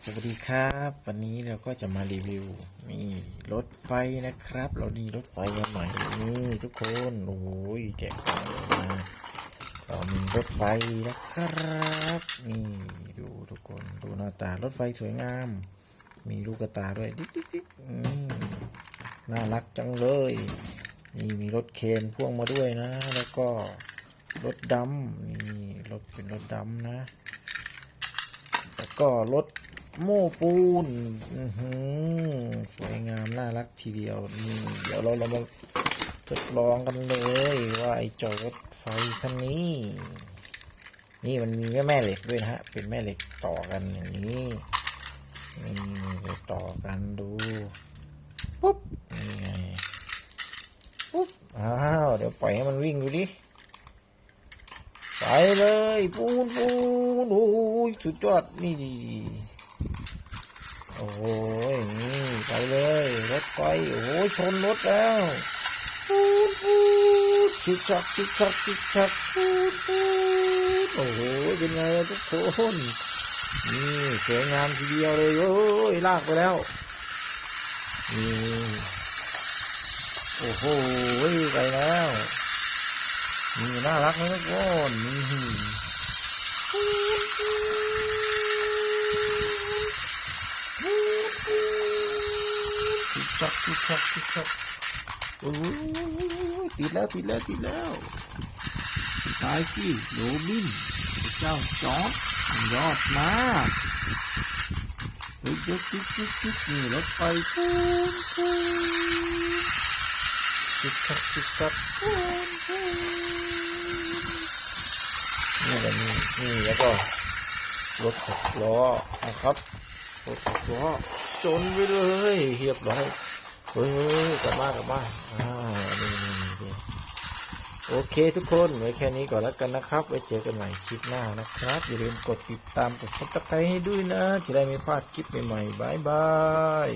สวัสดีครับ วันนี้เราก็จะมารีวิวนี่รถไฟนะครับ เราดีรถไฟมาใหม่นี่ทุกคนโอ้ยแจกของมาเรามีรถไฟนะครับนี่ดูทุกคนดูหน้าตารถไฟสวยงาม มีลูกกระตาด้วยดิ๊กดิ๊กดิ๊กอืมน่ารักจังเลยนี่มีรถเคนพ่วงมาด้วยนะ แล้วก็รถดำนี่รถเป็นรถดำนะแล้วก็รถ โม้ปูนสวยงามน่ารักทีเดียวนี่เดี๋ยวเราเรามาทดลองกันเลยว่าไอ้จอรถไฟคันนี้ นี่มันมีแม่แม่เหล็กด้วยนะฮะ เป็นแม่เหล็กต่อกันอย่างนี้นี่ต่อกันดูปุ๊บนี่ไงปุ๊บอ้าวเดี๋ยวปล่อยให้มันวิ่งดูดิไปเลย ปูนปูนโอ้ยสุดยอดนี่ดี โอ้ยนี่ไปเลย รถไฟโอ้ยชนรถแล้วปูนปูนชิกชักชิกชักชิกชักปูนปูนโอ้โหเป็นไงทุกคนนี่สวยงามทีเดียวเลยโอ้ยลากไปแล้วนี่โอ้โหไปแล้วนี่น่ารักนะทุกคนนี่ ติ๊กชักติ๊กชักติ๊กชักโอ้ยติดแล้วติดแล้วติดแล้วตายสิโรบินเจ้าจอดยอดมากเฮ้ยติ๊กติ๊กติ๊กติ๊กนี่รถไฟปูนปูนติ๊กชักติ๊กชักปูนปูนนี่แบบนี้นี่แล้วก็รถหกล้อนะครับรถหกล้อจนไปเลยเรียบร้อย เฮ้ยกลับมากลับมาอ่านี่นี่โอเคทุกคนไว้แค่นี้ก่อนแล้วกันนะครับ ไว้เจอกันใหม่คลิปหน้านะครับ อย่าลืมกดติดตามกดซับสไครต์ให้ด้วยนะ จะได้ไม่พลาดคลิปใหม่ๆบายบาย